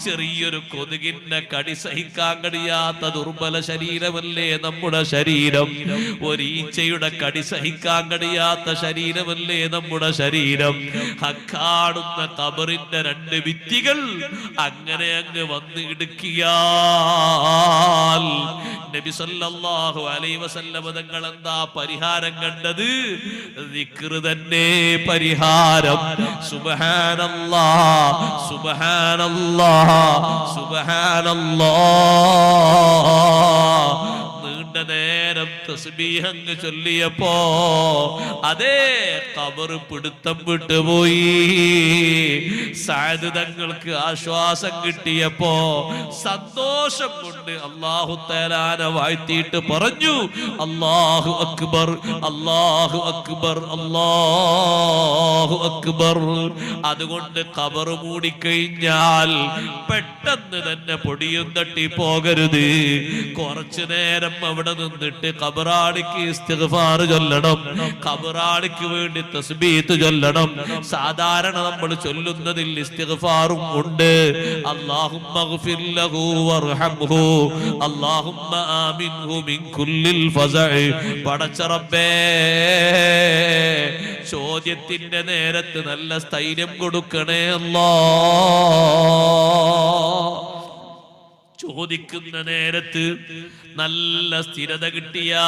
ചെറിയൊരു കൊതുകിന്റെ കടി സഹിക്കാൻ കഴിയാത്ത ദുർബല ശരീരമല്ലേ നമ്മുടെ ശരീരം? ഒരീച്ചയുടെ കടി സഹിക്കാൻ കഴിയാത്ത ശരീരമല്ലേ നമ്മുടെ ശരീരം? ഹക്കാടുന്ന കബറിന്റെ രണ്ട് വിത്തികൾ അങ്ങനെ അങ്ങ് വന്ന് ഇടുക്കിയാൽ നബി സല്ലല്ലാഹു അലൈഹി വസല്ലമ തങ്ങൾ എന്താ പരിഹാരം കണ്ടത്? ദിക്റ് തന്നെ പരിഹാരം. സുബ്ഹാനല്ലാ സുബ്ഹാനല്ലാ സുബ്ഹാനല്ലാ നീണ്ട നേരം തസ്ബീഹങ്ങ് ചൊല്ലിയപ്പോ അതേ കബർ പിടുത്തം വിട്ടുപോയി. സായത് തങ്ങൾക്ക് ആശ്വാസം കിട്ടിയപ്പോ സന്തോഷം കൊണ്ട് അള്ളാഹു തേലാന വാഴ്ത്തിയിട്ട് പറഞ്ഞു അള്ളാഹു അക്ബർ അള്ളാഹു അക്ബർ അള്ളാഹു അക്ബർ. അതുകൊണ്ട് കബർ മൂടിക്കഴിഞ്ഞാൽ പെട്ടെന്ന് തന്നെ പൊടിയും തട്ടി പോകരുത്. കുറച്ചു നേരം അവിടെ നിന്നിട്ട് കബറാടിക്ക് ഇസ്തിഗ്ഫാർ ചൊല്ലണം. കബറാടിക്ക് വേണ്ടി തസ്ബീത്ത് ചൊല്ലണം. സാധാരണ നമ്മൾ ചൊല്ലുന്നതിൽ ഇസ്തിഗ്ഫാറും ഉണ്ട്. ചോദ്യത്തിന്റെ നേരത്ത് നല്ല സ്ഥൈര്യം കൊടുക്കണേ അല്ലാ. ചോദിക്കുന്ന നേരത്ത് നല്ല സ്ഥിരത കിട്ടിയാൽ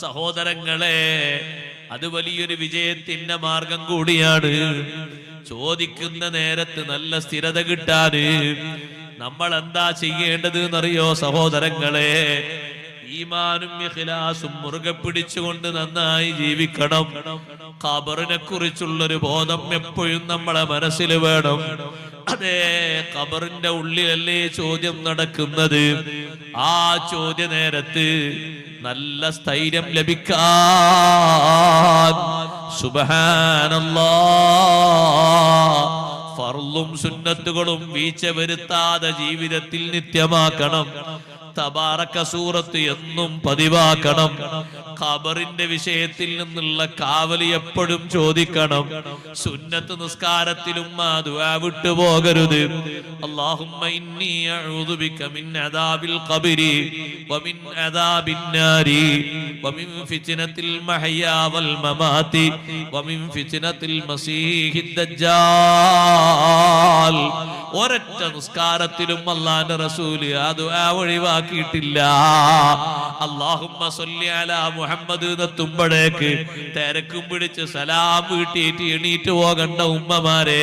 സഹോദരങ്ങളെ അത് വലിയൊരു വിജയത്തിന്റെ മാർഗം കൂടിയാണ്. ചോദിക്കുന്ന നേരത്ത് നല്ല സ്ഥിരത കിട്ടാന് നമ്മൾ എന്താ ചെയ്യേണ്ടത് എന്നറിയോ സഹോദരങ്ങളെ? ഈമാനും ഇഖ്ലാസും മുറുകെ പിടിച്ചുകൊണ്ട് നന്നായി ജീവിക്കണം. ഖബറിനെ കുറിച്ചുള്ളൊരു ബോധം എപ്പോഴും നമ്മളെ മനസ്സിൽ വേണം. അതെ ഖബറിന്റെ ഉള്ളിലല്ലേ ചോദ്യം നടക്കുന്നത്? ആ ചോദ്യ നേരത്ത് നല്ല സ്ഥൈര്യം ലഭിക്കാൻ ഫർളും സുന്നത്തുകളും വീഴ്ച വരുത്താതെ ജീവിതത്തിൽ നിത്യമാക്കണം. തബാറക്ക സൂറത്ത് എന്നും പതിവാക്കണം. ഖബറിന്റെ വിഷയത്തിൽ നിന്നുള്ള കാവലി എപ്പോഴും ചോദിക്കണം. സുന്നത്ത് നിസ്കാരത്തിലും ആ ദുആ വിട്ടുപോകരുത് അല്ലാഹുമ്മ ഇന്നി അഊദു ബിക മിൻ അദാബിൽ ഖബരി വമിൻ അദാബിൻ നാരി വമിൻ ഫിത്നത്തിൽ മഹയാ വൽ മമാതി വമിൻ ഫിത്നത്തിൽ മസീഹിദ് ദജ്ജാൽ. ഒരൊറ്റ നിസ്കാരത്തിലും അള്ളാന്റെ റസൂൽ ദുആ ഒഴിവാക്കിയിട്ടില്ല. അലാ മുഹമ്മദ് തുമ്പടേക്ക് തിരക്കും പിടിച്ച് സലാം വീട്ടിയിട്ട് എണീറ്റ് പോകണ്ട ഉമ്മമാരെ.